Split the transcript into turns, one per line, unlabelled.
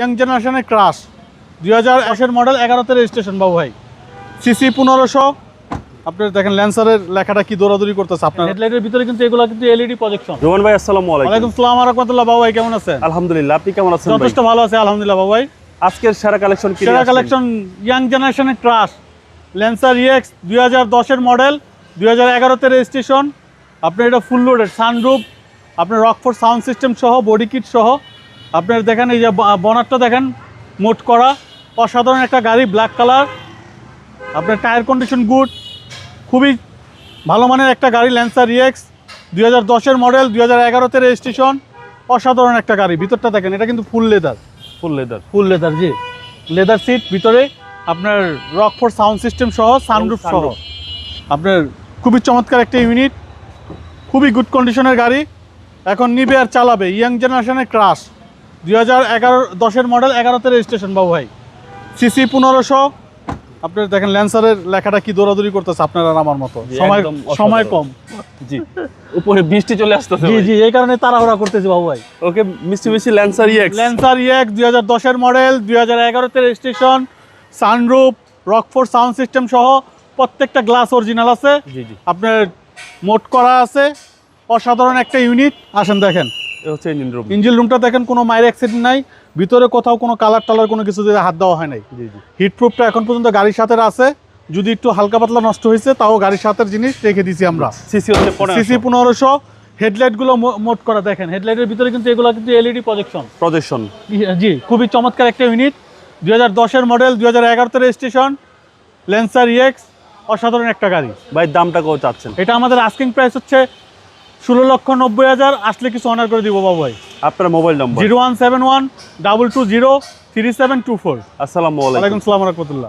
Young জেনারেশনের crush. দুই হাজার একের মডেল এগারোতে রেজিস্ট্রেশন বাবু ভাই। সিসি পনেরোশো। আপনার দেখেন ল্যান্সারের লেখাটা কি দৌড়াদৌড়ি করতেছে আপনার। হেডলাইটের ভিতরে কিন্তু এগুলো কিন্তু এলইডি প্রজেকশন
রোমান ভাই আসসালামু আলাইকুম।
ওয়ালাইকুম সালাম রহমতুল্লাহ। বাবু ভাই কেমন আছেন?
আলহামদুলিল্লাহ আপনি কেমন আছেন ভাই?
যথেষ্ট ভালো আছে আলহামদুলিল্লাহ বাবু ভাই।
আজকের সেরা কালেকশন কি
সেরা কালেকশন ইয়াং জেনারেশনের ক্রাশ। ল্যান্সার ইএক্স দুই হাজার দশের মডেল দুই হাজার এগারোতে রেজিস্ট্রেশন। আপনার এটা ফুল লোডেড সানরুফ আপনার রকফোর্ড সাউন্ড সিস্টেম সহ বডি কিট সহ আপনার দেখেন এই যে বনারটা দেখেন মোট করা অসাধারণ একটা গাড়ি ব্ল্যাক কালার আপনার টায়ার কন্ডিশন গুড খুবই ভালো মানের একটা গাড়ি ল্যান্সার ইএক্স দুই হাজার দশের মডেল দুই হাজার এগারোতে রেজিস্ট্রেশন অসাধারণ একটা গাড়ি ভিতরটা দেখেন এটা কিন্তু full leather
full leather
full leather জি লেদার সিট ভিতরে আপনার রকফোর্ড সাউন্ড সিস্টেম সহ সানরুফ সহ আপনার খুবই চমৎকার একটা ইউনিট খুবই গুড কন্ডিশনের গাড়ি এখন নিবে আর চালাবে ইয়াং জেনারেশনের ক্রাশ দুই হাজার এগারো দশের মডেল এগারোতে রেজিস্ট্রেশন বাবু ভাই। সিসি পনেরোশো। আপনার দেখেন ল্যান্সারের লেখাটা কি দৌড়াদৌড়ি করতেছে আপনার আর আমার মতো। সময় সময় কম।
জি। উপরে বৃষ্টি চলে আসতেছে
জি জি এই কারণে তাড়াহুড়া করতেছি বাবু ভাই।
ওকে মিষ্টি মিষ্টি ল্যান্সার ইএক্স
ল্যান্সার ইয়েক দুই হাজার দশের মডেল দুই হাজার এগারোতে registration sunroof Rockford sound system সহ প্রত্যেকটা গ্লাস অরিজিনাল আছে।
জি জি।
আপনার মোট করা আছে। অসাধারণ একটা ইউনিট। আসেন দেখেন।
হচ্ছে ইঞ্জিন রুম
ইঞ্জিন রুমটা দেখেন কোনো মায়ের অ্যাক্সিডেন্ট নাই ভিতরে কোথাও কোনো কালার টালার কোনো কিছু হাত দেওয়া হয় নাই। হিটপ্রুফটা এখন পর্যন্ত গাড়ির সাথে আছে যদি একটু হালকা পাতলা নষ্ট হয়েছে তাও গাড়ির সাথের জিনিস রেখে দিছি আমরা।
সিসি হচ্ছে
সিসি পনেরোশো হেডলাইটগুলো মোট করা দেখেন। হেডলাইটের ভিতরে কিন্তু এগুলো কিন্তু এলইডি প্রজেকশন
প্রজেকশন
জি খুবই চমৎকার একটা ইউনিট দুই হাজার দশের মডেল দুই হাজার এগারোতে রেজিস্ট্রেশন ল্যান্সার ইএক্স অসাধারণ একটা গাড়ি।
ভাই দামটা কত চাচ্ছেন?
এটা আমাদের আস্কিং প্রাইস হচ্ছে ষোলো লক্ষ নব্বই হাজার আসলে কিছু অর্ডার করে দিব বাবু ভাই।
আপনার mobile number
zero one seven one double two zero three seven two four. আসসালামাইকুম সালাম রহমতুল্লাহ।